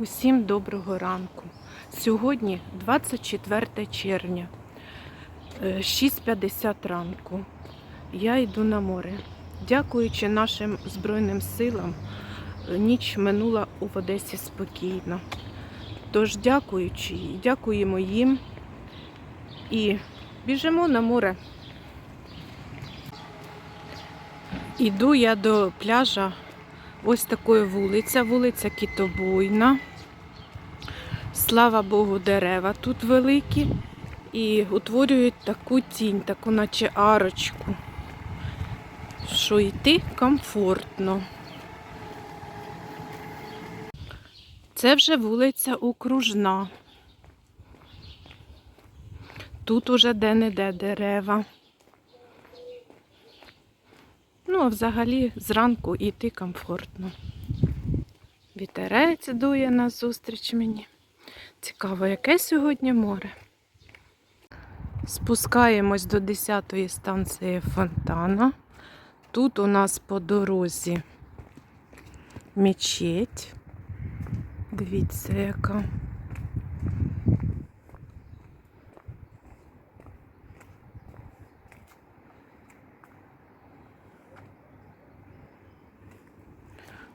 Усім доброго ранку. Сьогодні 24 червня, е, 6.50 ранку. Я йду на море. Дякуючи нашим Збройним силам, е, ніч минула у Одесі спокійно. Тож дякуючи, дякуємо їм і біжимо на море. Іду я до пляжа ось такої вулиця, вулиця Кітобойна. Слава Богу, дерева тут великі і утворюють таку тінь, таку наче арочку, що йти комфортно. Це вже вулиця Окружна. Тут уже де-не-де дерева. Ну, а взагалі зранку йти комфортно. Вітерець дує назустріч мені. Цікаво, яке сьогодні море. Спускаємось до 10-ї станції фонтана. Тут у нас по дорозі мечеть. Дивіться, яка.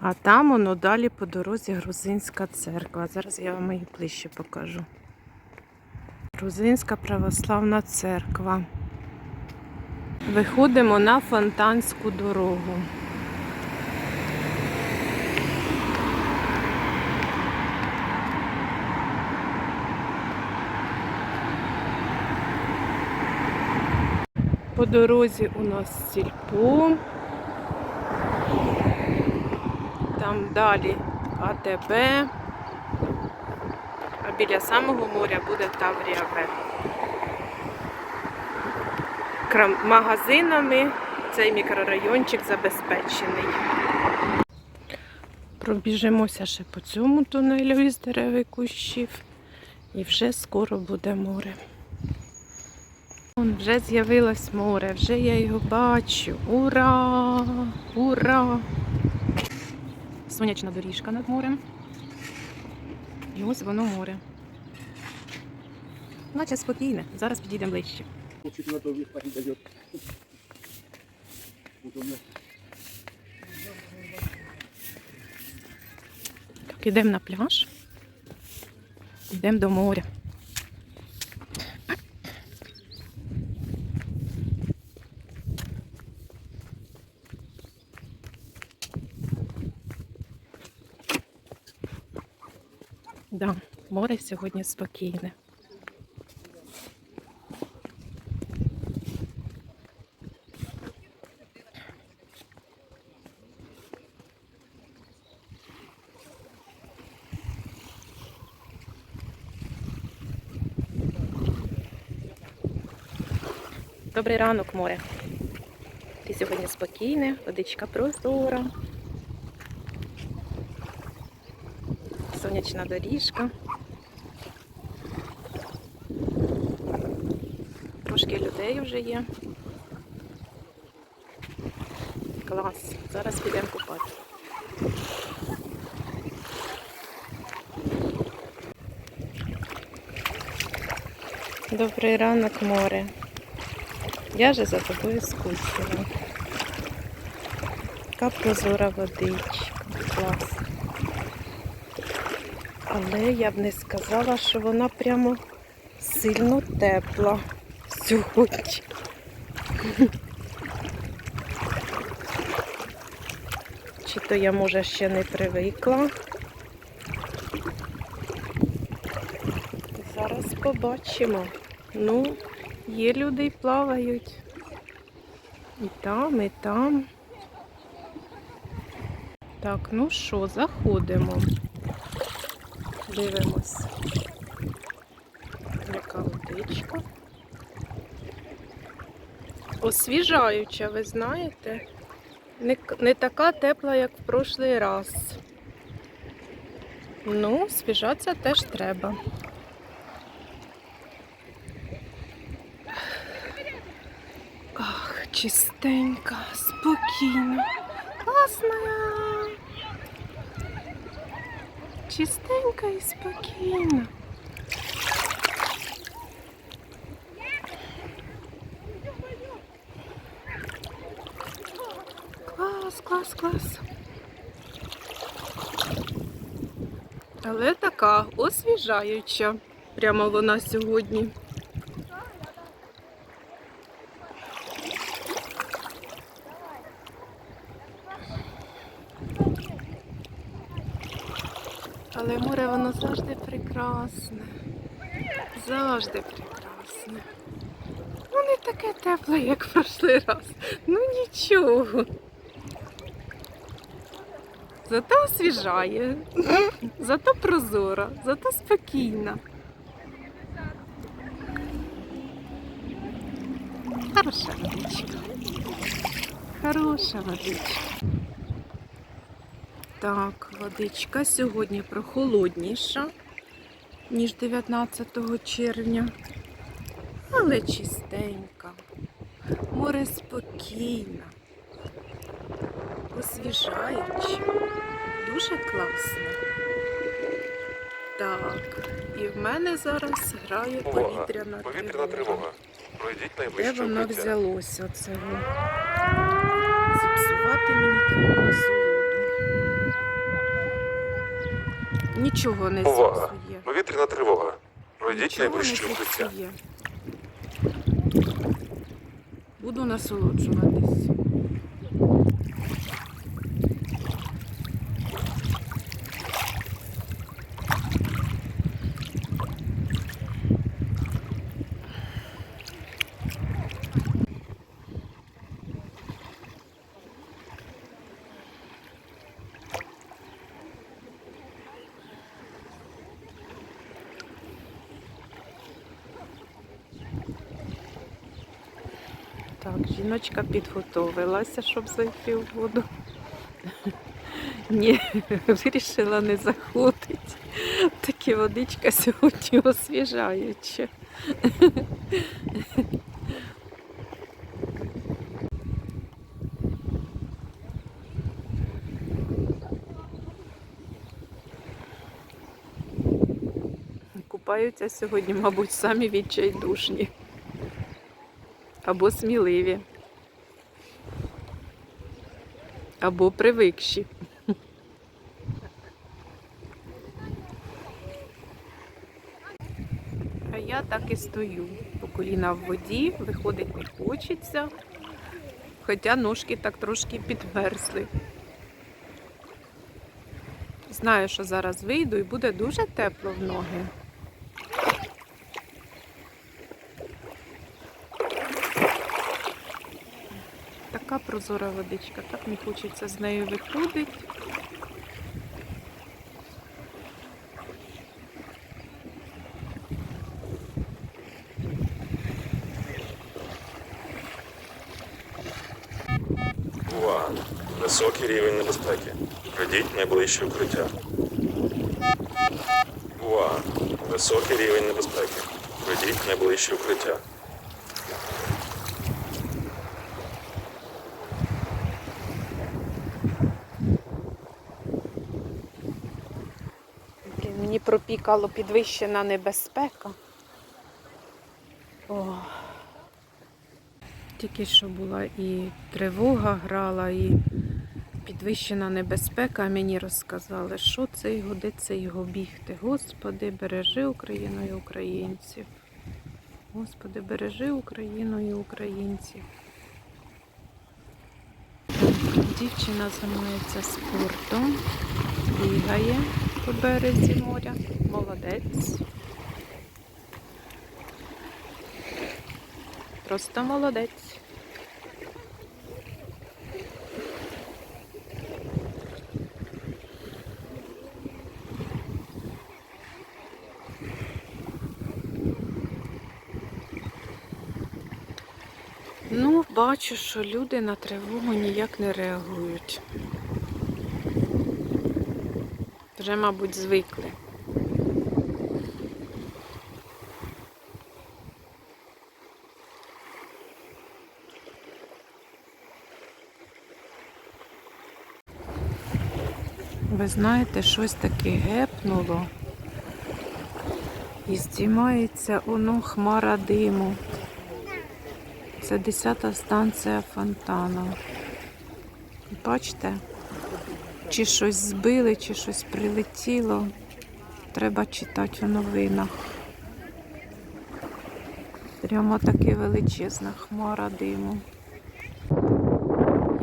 А там воно далі по дорозі Грузинська церква. Зараз я вам її ближче покажу. Грузинська православна церква. Виходимо на фонтанську дорогу. По дорозі у нас сільпо. Там далі АТБ. А біля самого моря буде Таврія Б. Магазинами цей мікрорайончик забезпечений. Пробіжимося ще по цьому тунелю із дерев і кущів. І вже скоро буде море. Вон вже з'явилось море, вже я його бачу. Ура! Ура! Сонячна доріжка над морем. І ось воно море. Наче спокійне. Зараз підійдемо ближче. Так, ідемо на пляж. Йдемо до моря. Да, море сьогодні спокійне. Добрий ранок, море. Ти сьогодні спокійне, водичка прозора. Сонячна доріжка. Трошки людей вже є. Клас. Зараз підемо купати. Добрий ранок, море. Я же за тобою скучила. Яка прозора водичка. Клас. Але я б не сказала, що вона прямо сильно тепла сьогодні. Чи то я, може, ще не привикла. Зараз побачимо. Ну, є люди й плавають. І там, і там. Так, ну що, заходимо. Дивимось. Яка водичка. Освіжаюча, ви знаєте. Не, не така тепла, як в прошлий раз. Ну, свіжатися теж треба. Ах, чистенька, спокійно, класна. Чистенька і спокійна. Клас, клас, клас. Але така освіжаюча. Прямо вона сьогодні. Але воно завжди прекрасне. Завжди прекрасне. Ну не таке тепле, як в прошлий раз. Ну нічого. Зато освіжає, зато прозора, зато спокійна. Хороша водичка. Хороша водичка. Так, водичка сьогодні прохолодніша, ніж 19 червня, але чистенька. Море спокійне, освіжаюче, дуже класно. Так, і в мене зараз грає повітряна, Повітряна тривога. Пройдіть Де воно взялося цього? Зіпсувати мені таку насолоду. Нічого не Увага! Повітряна тривога. Пройдіть Нічого не найближче укриття. Буду насолоджуватись. Так, жіночка підготовилася, щоб зайти в воду. Ні, вирішила не заходити. Таке водичка сьогодні освіжаюча. Купаються сьогодні, мабуть, самі відчайдушні або сміливі, або привикші. А я так і стою. По коліна в воді, виходить не хочеться, хоча ножки так трошки підмерзли. Знаю, що зараз вийду і буде дуже тепло в ноги. Така прозора водичка, так не хочеться з нею виходити. Високий рівень небезпеки. Пройдіть найближче укриття. Увага! Високий рівень небезпеки. Пройдіть найближче укриття. Мені підвищена небезпека. О. Тільки що була і тривога грала, і підвищена небезпека. Мені розказали, що це його, де це його бігти. Господи, бережи Україну і українців. Господи, бережи Україну і українців. Дівчина займається спортом, бігає по березі моря. Молодець. Просто молодець. Ну, бачу, що люди на тривогу ніяк не реагують. Вже, мабуть, звикли. Ви знаєте, щось таке гепне. бахнуло. І здіймається воно хмара диму. Це 10-та станція фонтану. Бачите? Чи щось збили, чи щось прилетіло. Треба читати у новинах. Прямо таки величезна хмара диму.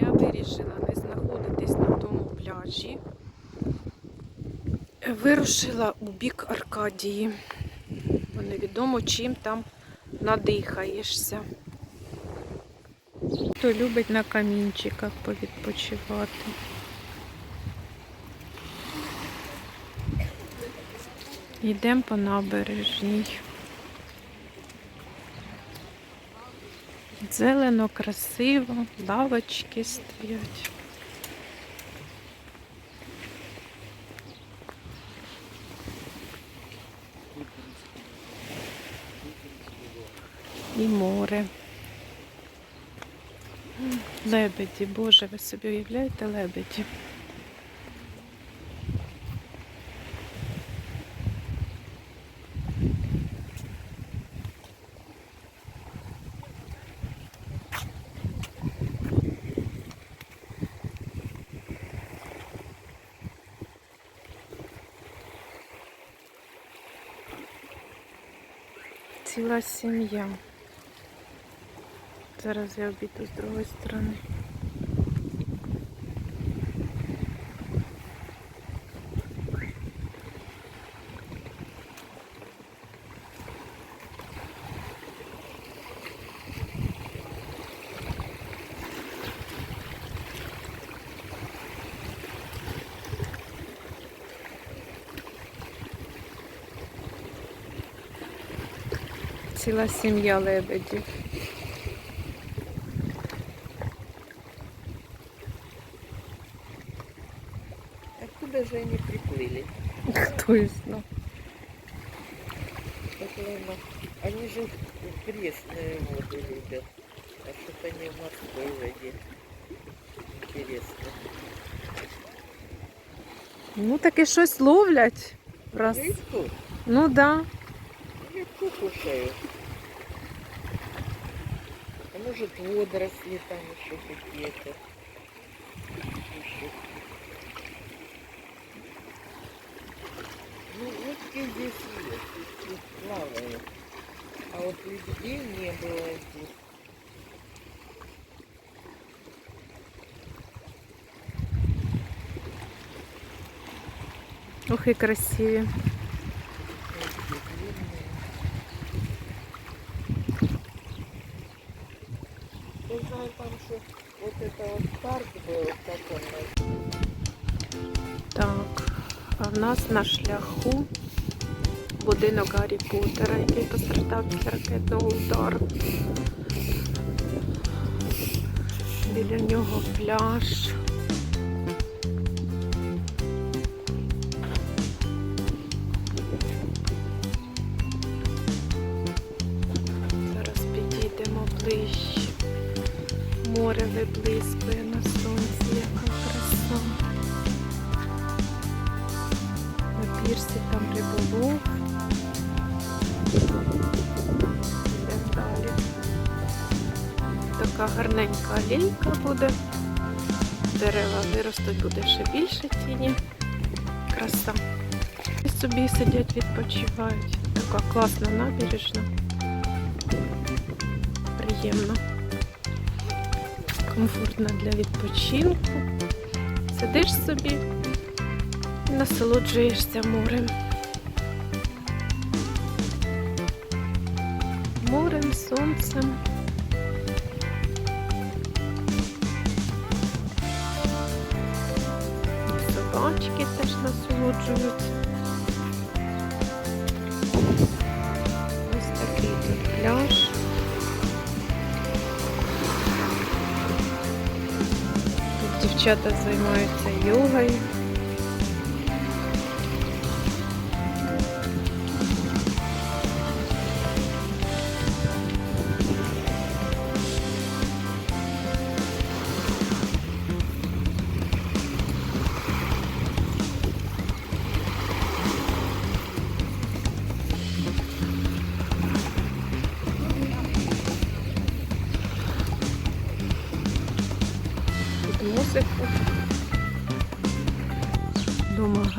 Я вирішила не знаходитись на тому пляжі. Вирушила у бік Аркадії. Бо невідомо чим там надихаєшся. Хто любить на камінчиках повідпочивати. Йдемо по набережній. Зелено, красиво, лавочки стоять. І море. Лебеді, Боже, ви собі уявляєте лебеді? Сім'я. Зараз я обійду з другої сторони. Ціла сім'я лебедів. Откуда же они приплыли? Хто і знає. Вот ладно. Они же пресные воды любят. А что-то не в морской воде. Интересно. Ну таки щось ловлять. Раз. Рыбку? Ну да. Рыбку кушают. А может водоросли там еще какие-то. Ну, утки здесь есть, тут плавают. А вот людей не было здесь. Ох і красиві. Вот это вот парк был, Так, а в нас на шляху будинок Гаррі Поттера, який постраждав після ракетного удару. Біля нього пляж. Собі сидять, відпочивають. Така класна набережна. Приємно. Комфортна для відпочинку. Сидиш собі і насолоджуєшся морем. Морем, сонцем. Собачки теж насолоджуються. Дівчата займаються йогою.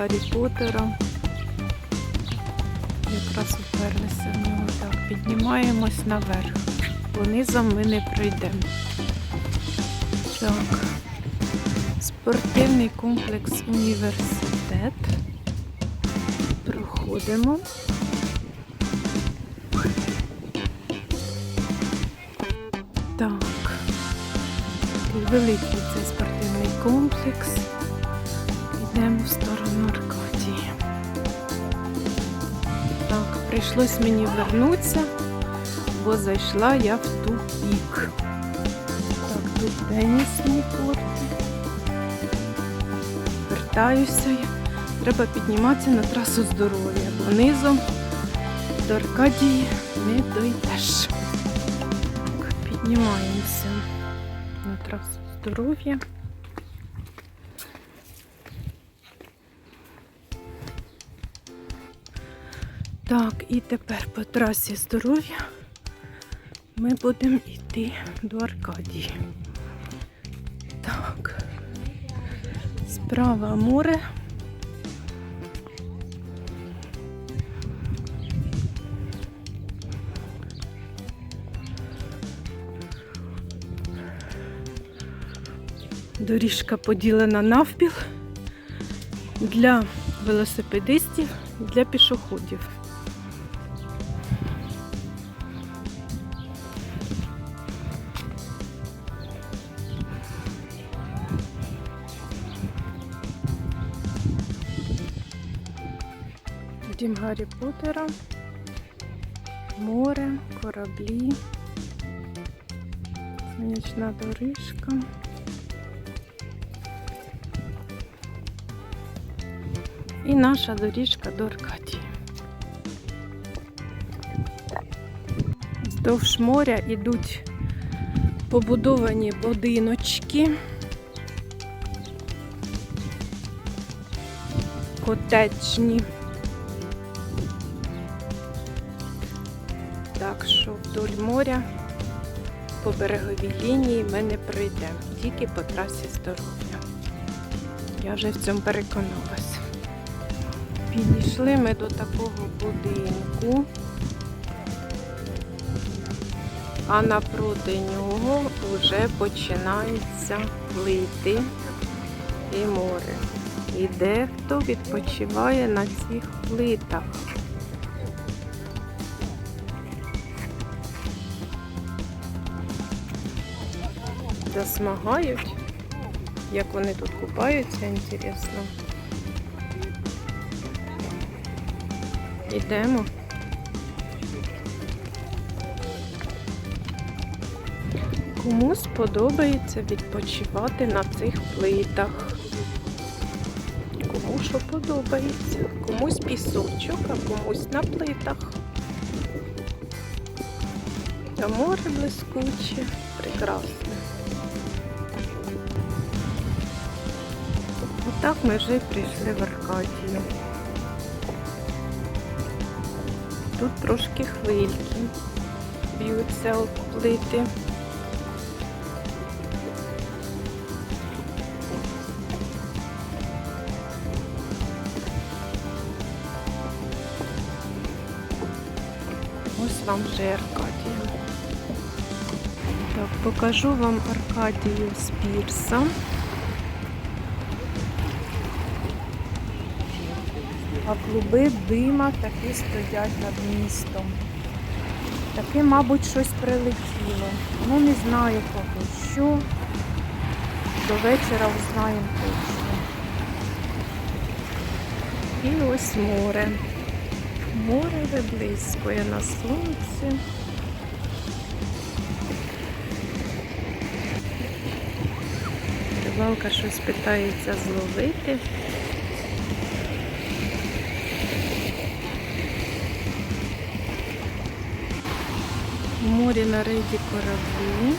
Гаррі Поттера. Якраз уперлися в нього. Так, піднімаємось наверх. Понизом ми не пройдемо. Так. Спортивний комплекс університет. Проходимо. Так. Великий це спортивний комплекс. Йдемо в сторону прийшлось мені вернутися, бо зайшла я в тупік. Так, тут тенісні корти. Вертаюся. Треба підніматися на трасу здоров'я, бо низом до Аркадії не дойдеш. Піднімаємося на трасу здоров'я. Так, і тепер по трасі здоров'я ми будемо йти до Аркадії. Так. Справа море. Доріжка поділена навпіл для велосипедистів, для пішоходів. Дім Гаррі Поттера, море, кораблі, сонячна доріжка. І наша доріжка до Аркадії. Вздовж моря йдуть побудовані будиночки. Котечні. Моря по береговій лінії ми не пройдемо, тільки по трасі здоров'я. Я вже в цьому переконалась. Підійшли ми до такого будинку, а напроти нього вже починаються плити і море. І дехто відпочиває на цих плитах. Засмагають, як вони тут купаються, інтересно. Ідемо. Комусь подобається відпочивати на цих плитах. Кому що подобається. Комусь пісочок, а комусь на плитах. Та море блискуче, прекрасне. Отак ми вже прийшли в Аркадію. Тут трошки хвильки б'ються об плити. Ось вам вже Аркадія. Так, покажу вам Аркадію з пірса. А клуби дима такі стоять над містом. Таке, мабуть, щось прилетіло. Ну, не знаю поки що. До вечора узнаємо точно. І ось море. Море виблискує на сонці. Рибалка щось питається зловити. Морі на рейді кораблі.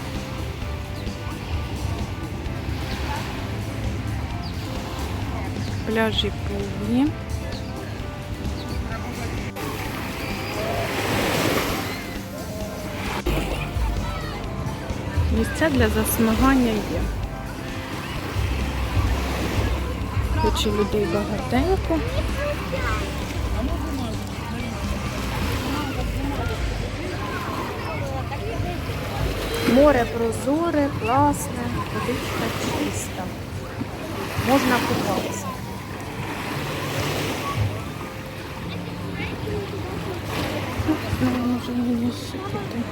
Пляжі повні. Місця для засмагання є. хоч і людей багатенько. Море прозоре, класне, водичка чиста. Можна купатися. Може мені ще піти.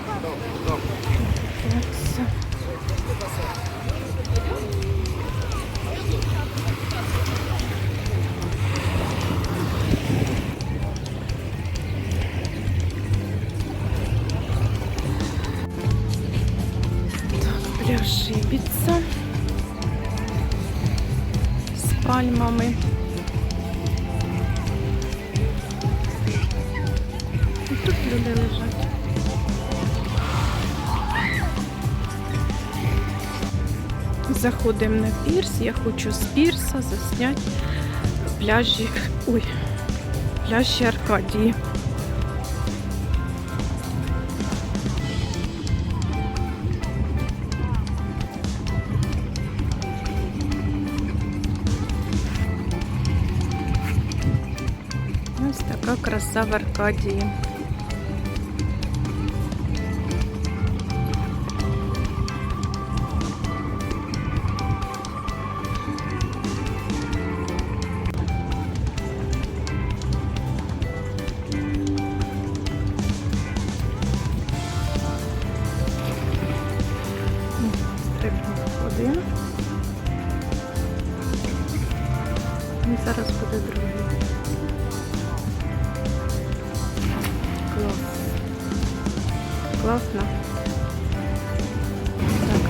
Заходимо на пірс. Я хочу з пірса засняти пляжі. Ой, пляжі Аркадії. Ось така краса в Аркадії.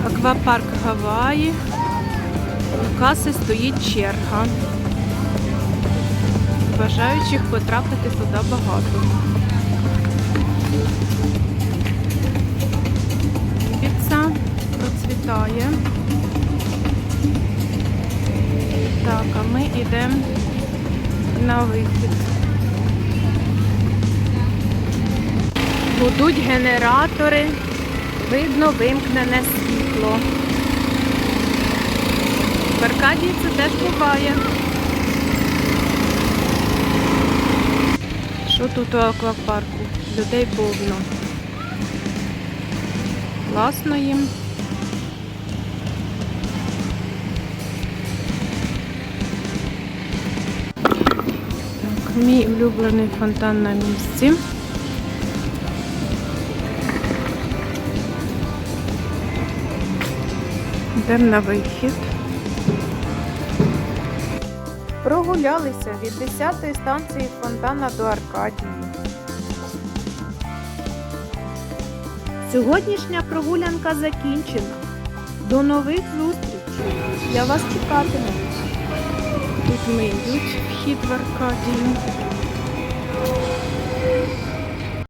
Аквапарк Гаваї. У каси стоїть черга. Бажаючих потрапити сюди багато. Піца процвітає. Так, а ми йдемо на вихід. Будуть генератори, видно вимкнене світло. В Аркадії це теж буває. Що тут у аквапарку? Людей повно. Класно їм. Так, мій улюблений фонтан на місці. Йдемо на вихід. Прогулялися від 10-ї станції фонтана до Аркадії. Сьогоднішня прогулянка закінчена. До нових зустрічей. Я вас чекатиму. Тут ми йдуть вхід в Аркадію.